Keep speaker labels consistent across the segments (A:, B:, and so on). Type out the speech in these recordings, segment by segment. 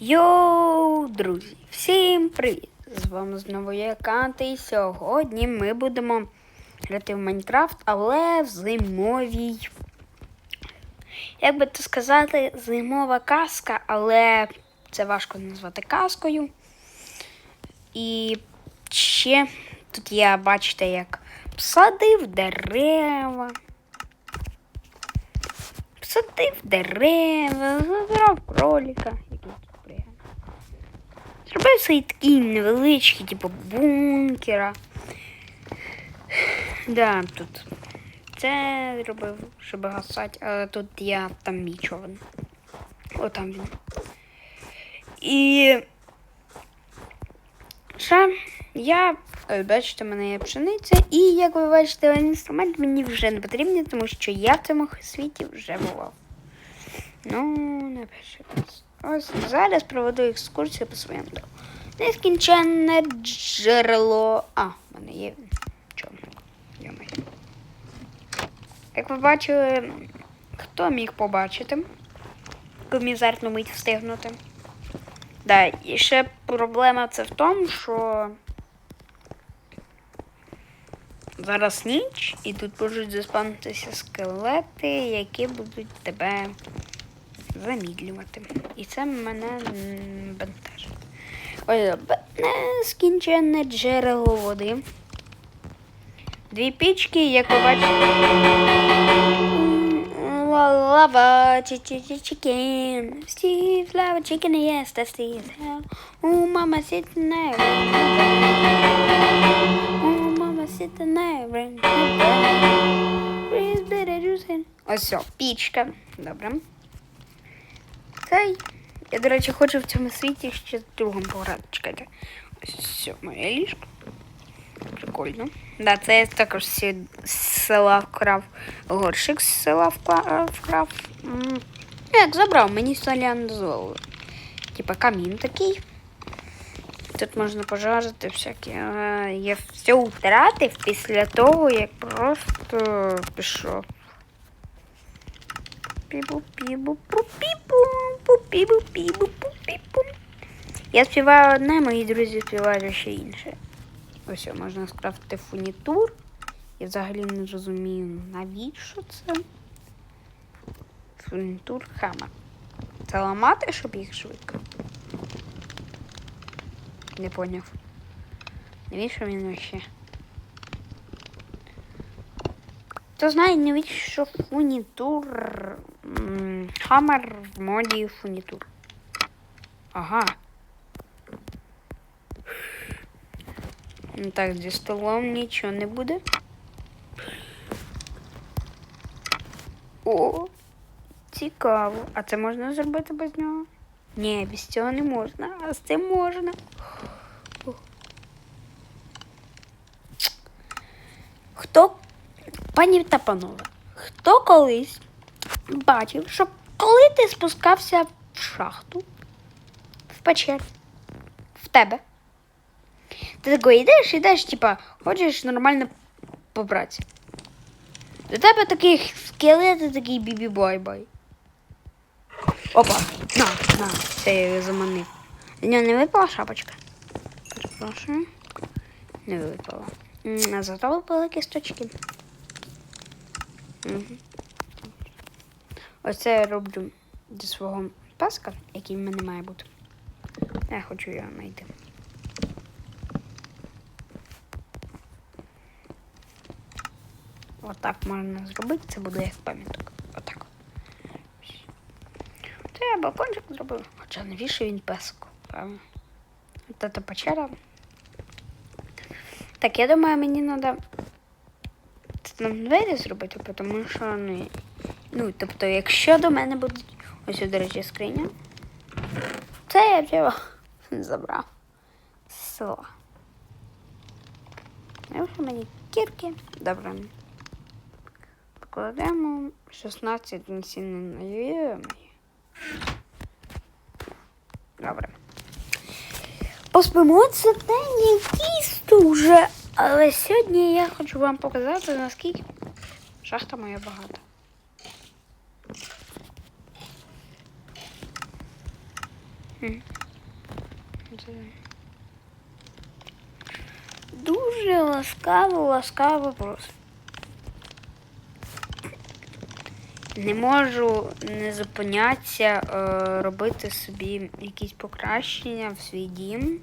A: Йоу, друзі! Всім привіт! З вами знову я Канта, і сьогодні ми будемо грати в Майнкрафт, але в зимовій. Як би то сказати, зимова казка, але це важко назвати казкою. І ще тут я, бачите, як посадив дерева. Посадив дерева, забирав кроліка. Зробив свої такі невеличкі, типу бункера. Да, тут це робив, щоб гасати, але тут я там мій човен. О, там він. І ще я, е, бачите, в мене є пшениця, і як ви бачите, інструмент мені вже не потрібний, тому що я в цьому світі вже бував. Ну, не перший раз. Ось зараз проведу екскурсію по своєму дому. Нескінченне джерело. А, в мене є чому. Йомай. Як ви бачили, хто міг побачити? Комізарну мить встигнути. Да, і ще проблема це в тому, що зараз ніч, і тут можуть заспавнитися скелети, які будуть тебе замідлювати. І це мене бентежить. Ось нескінченне джерело води. Дві пічки, як ви бачите. Лава, чикен, Стив, лава, Steve. Oh, mama, sitting there. Oh, mama, sitting there. Please, better juice. Ось все, пічка. Добре. Цей. Я, до речі, хочу в цьому світі ще з другом пограти. Чекайте. Ось все, моє ліжко. Прикольно. Да, це я також з села вкрав. Горшик з села вкрав. Як забрав, мені соля не дозволили. Типа камін такий. Тут можна пожарити всякі. Я все втратив після того, як просто пішов. Я співаю одне, мої друзі співають ще інше. Ось можна скрафтити фунітур. Я взагалі не розумію, навіщо це. Фунітур хамер. Це ламати, щоб їх швидко. Не поняв. Навіщо він ще? Хто знає, навіщо фунітур м, хамер в моді фунітур. Ага. Ну так, зі столом нічого не буде. О, цікаво. А це можна зробити без нього? Ні, без цього не можна, а з цим можна. Хто, пані та панове, хто колись бачив, що коли ти спускався в шахту, в печеру, в тебе, ти такий йдеш, йдеш, типа, хочеш нормально побратися. До тебе такий скелет і такий бібі-бай-бай. Опа, на, на, це я його заманив. З нього не випала шапочка. Перепрошую. Не випала. А зато випали кісточки. Угу. Ось це я роблю до свого песка, який в мене має бути. Я хочу його знайти. Отак можна зробити, це буде як пам'яток. Отак. Це я балкончик зробив. Хоча навіщо він песку, правильно? От печера. Так, я думаю, мені треба там двері зробити, тому що ну, ну, тобто, якщо до мене будуть. Ось, до речі, скриня. Це я вже забрав села. Навіщо мені кірки? Добре. Покладемо 16 насіння на. Добре. Поспимо це день якийсь дуже. Але сьогодні я хочу вам показати, наскільки шахта моя багата. Мгм. Це- Дуже ласкаво, ласкаво просто. Не можу не зупинятися, е, робити собі якісь покращення в свій дім.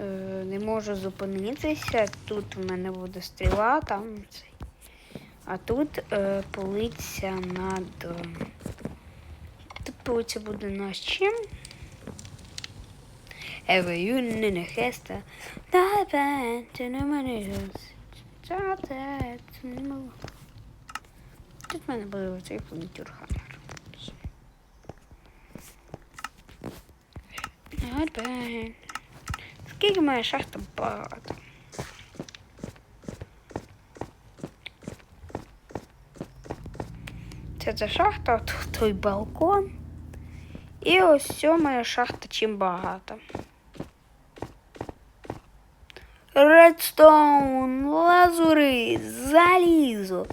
A: Е, не можу зупинитися. Тут в мене буде стріла, там цей. А тут е, полиця над. Полиця буде над чим? Ever you in a hesta. That bad to no money Тут в мене буде оцей. Not bad. Скільки моя шахта багато. Це ця шахта, тут той балкон. І ось ця моя шахта чим багато. Редстоун, лазури, залізо,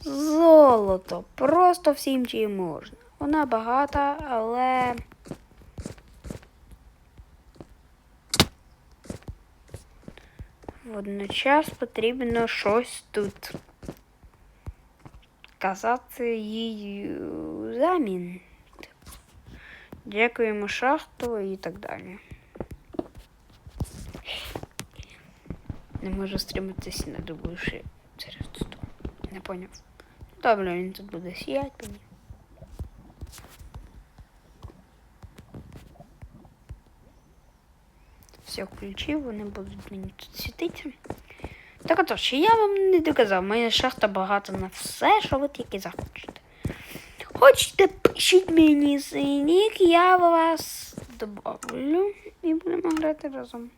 A: золото. Просто всім чим можна. Вона багата, але. Водночас потрібно щось тут. Казати їй замін. Дякуємо шахту і так далі. Не можу стриматися на добивши через стол. Не поняв. Добре, він тут буде сіяти мені. Все включив, вони будуть мені тут світитися. Так отож, я вам не доказав, моя шахта багата на все, що ви тільки захочете. Хочете, пишіть мені свій я вас добавлю і будемо грати разом.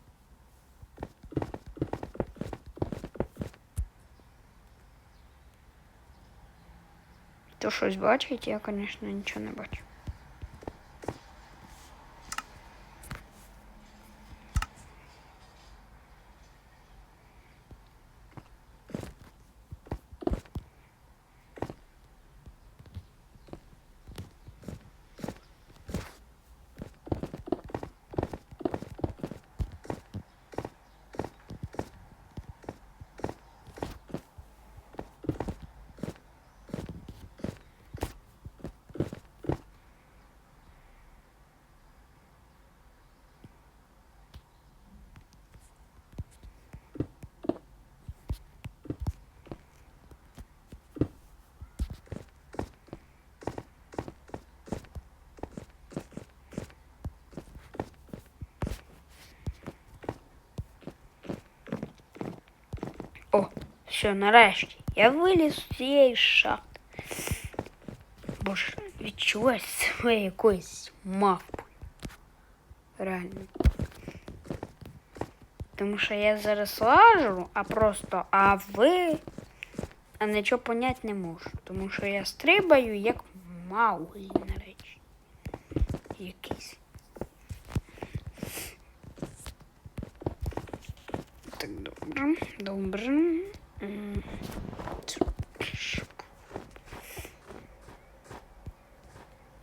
A: То щось бачить, я, звісно, нічого не бачу. О, все, нарешті. Я виліз з цієї шахти. Боже, відчуваю себе якоюсь мавпою. Реально. Тому що я зараз лажу, а просто, а ви. А нічого понять не можу. Тому що я стрибаю як мауглі на речі. Якийсь. Так, добре, добре.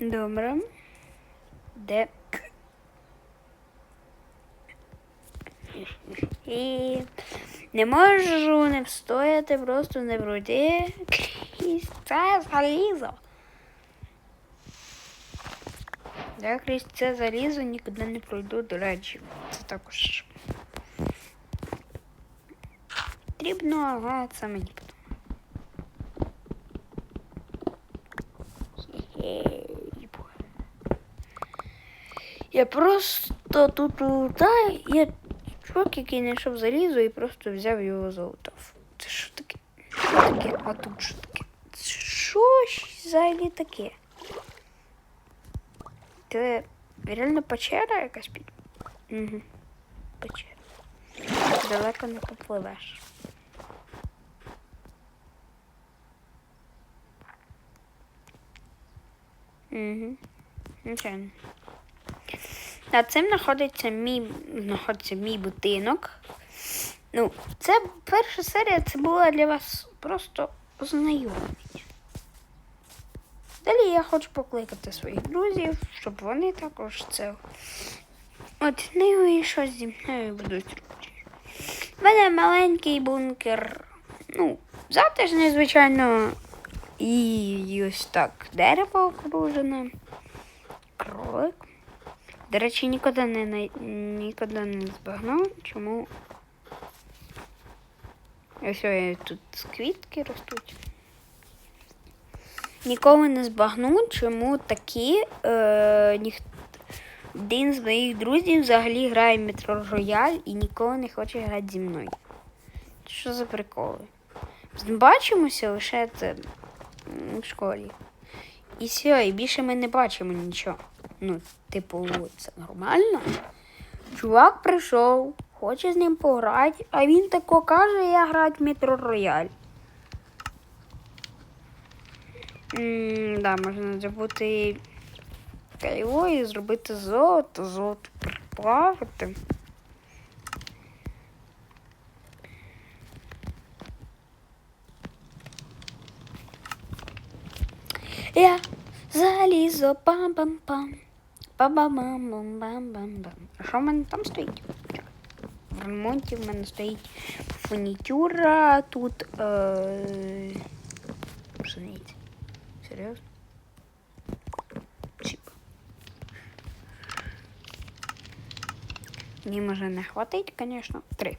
A: Добре. Де? І не можу не встояти, просто не крізь це залізо. Я крізь це залізо нікуди не пройду, до речі. Це також потрібно, ага, це мені подобається. Я просто тут та я чувак, який знайшов залізо і просто взяв його залутав. Це що таке? Що таке? А тут що таке? Це що взагалі таке? Це реально печера якась під. Угу. Печера. Далеко не попливеш. Угу. Звичайно. Над цим знаходиться мій, знаходиться мій будинок. Ну, це перша серія, це була для вас просто ознайомлення. Далі я хочу покликати своїх друзів, щоб вони також це. От ну і щось зі мною будуть робити. У мене маленький бункер. Ну, затишний, звичайно. І ось так дерево окружене. Кролик. До речі, ніколи не ніколи не збагнув, чому. Ось ось тут квітки ростуть. Ніколи не збагну, чому такі е, ніх... один з моїх друзів взагалі грає Метро Рояль і ніколи не хоче грати зі мною. Що за приколи? Бачимося лише це в школі. І все, і більше ми не бачимо нічого. Ну, типу, це нормально. Чувак прийшов, хоче з ним пограти, а він тако каже, я граю в Метро Рояль. Да, можна забути його і зробити золото, золото приплавити. Я залізо пам-пам-пам. Па-бам-бам-бам-бам-бам. А що в мене там стоїть? В ремонті в мене стоїть фунітюра, тут е... пшениця. Серйозно? Чіп. Мені може не хватить, звісно. Три.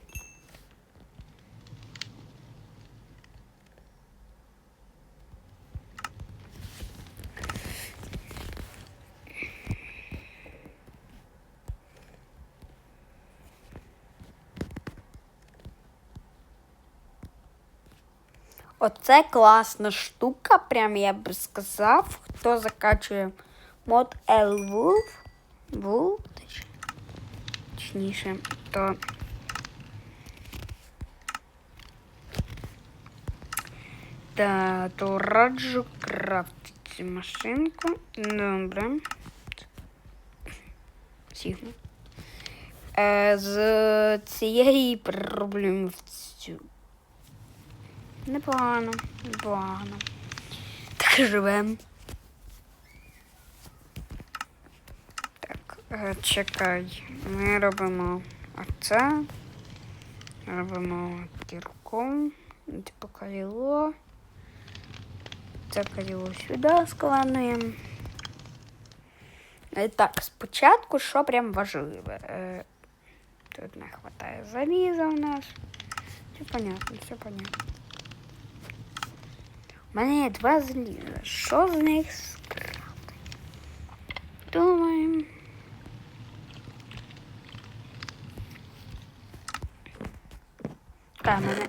A: Оце класна штука, прям я би сказав. Хто закачує мод Elwolf, Wolf, точ- точніше, то та, то раджу крафтити машинку. Добре. Сігма. Е, з цієї перероблюємо в. Непогано, непогано. Так живем. Так, е, чекай. Ми робимо оце. Робимо кірку. Типу каліло. Це каліло сюди складуємо. Е, Так, спочатку, що прям важливе. Е, Тут не вистачає заліза у нас. Все понятно, все понятно. У мене є два заліза. Що з них скрафтити? Думаємо. Та, мене.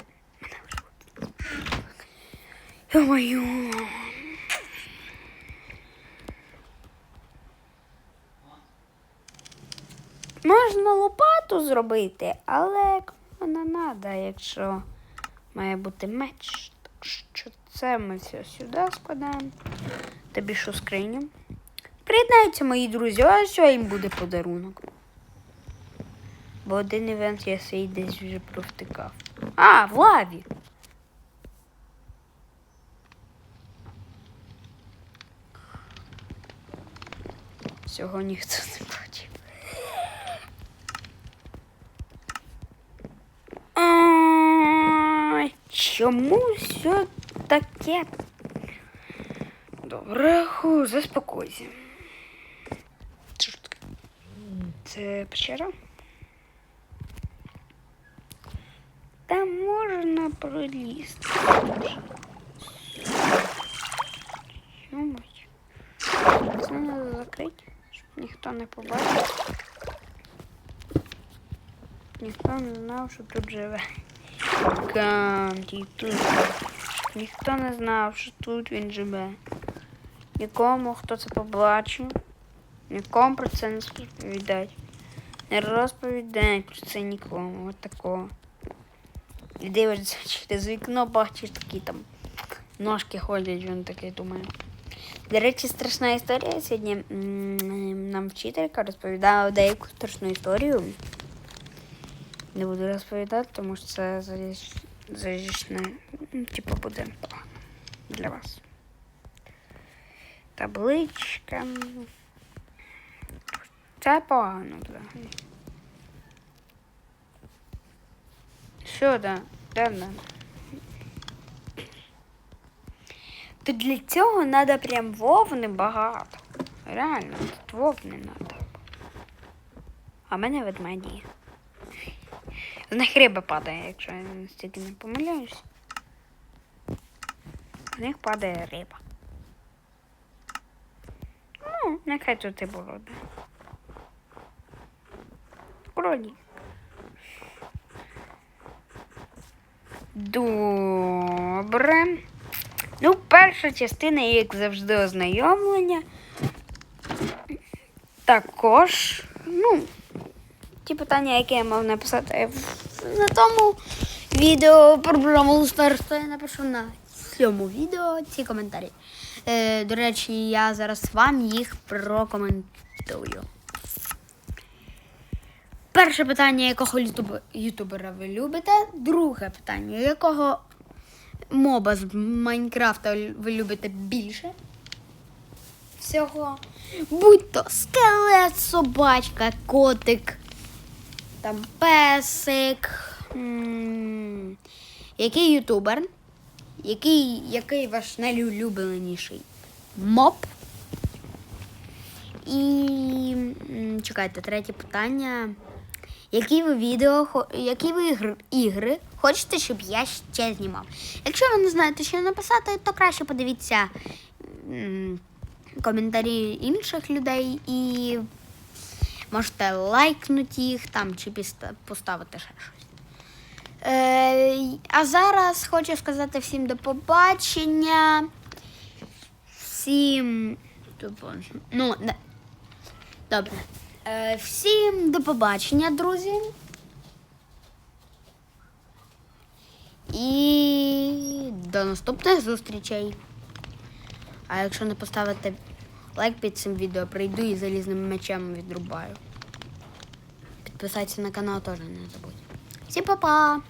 A: мене. Можна лопату зробити, але не треба, якщо має бути меч. Так що це ми все сюди складаємо. Тобі що скриню. Приєднаються мої друзі, а що їм буде подарунок. Бо один івент я свій десь вже провтикав. А, в лаві. Цього ніхто не бачив. Чому все таке? Добре, ху, заспокойся. Це ж таке? Це печера? Там можна пролізти. Йомай. Це треба закрити, щоб ніхто не побачив. Ніхто не знав, що тут живе. Канті тут. Ніхто не знав, що тут він живе. Нікому, хто це побачив, нікому про це не розповідать. Не розповідають про це нікому. От такого. І дивишся через вікно, бачиш такі там ножки ходять, він такий думає. До речі, страшна історія сьогодні. Нам вчителька розповідала деяку страшну історію. Не буду розповідати, тому що це залічне, ну, типу, буде для вас. Табличка. Це погано взагалі. Що да? Да, да. То для цього треба прям вовни багато. Реально, тут вовни треба. А мене ведмеді. З них риба падає, якщо я настільки не помиляюсь. З них падає риба. Ну, нехай тут і буде. Кролі. Добре. Ну, перша частина, як завжди, ознайомлення. Також, ну, ті питання, які я мав написати на тому відео про Бравл Stars, то я напишу на цьому відео ці коментарі. Е, до речі, я зараз вам їх прокоментую. Перше питання, якого ютуб- ютубера ви любите. Друге питання, якого моба з Майнкрафта ви любите більше всього. Будь то скелет, собачка, котик, там песик. Який ютубер? Який, який ваш найулюбленіший моб? І чекайте, третє питання. Які ви відео, які ви ігр, ігри хочете, щоб я ще знімав? Якщо ви не знаєте, що написати, то краще подивіться коментарі інших людей і можете лайкнути їх там чи поставити ще щось. Е, а зараз хочу сказати всім до побачення. Всім. Ну, не- добре. Е, всім до побачення, друзі. І до наступних зустрічей. А якщо не поставите лайк під цим відео, прийду і залізним мечем відрубаю. Підписатися на канал теж не забудь. Всім па-па!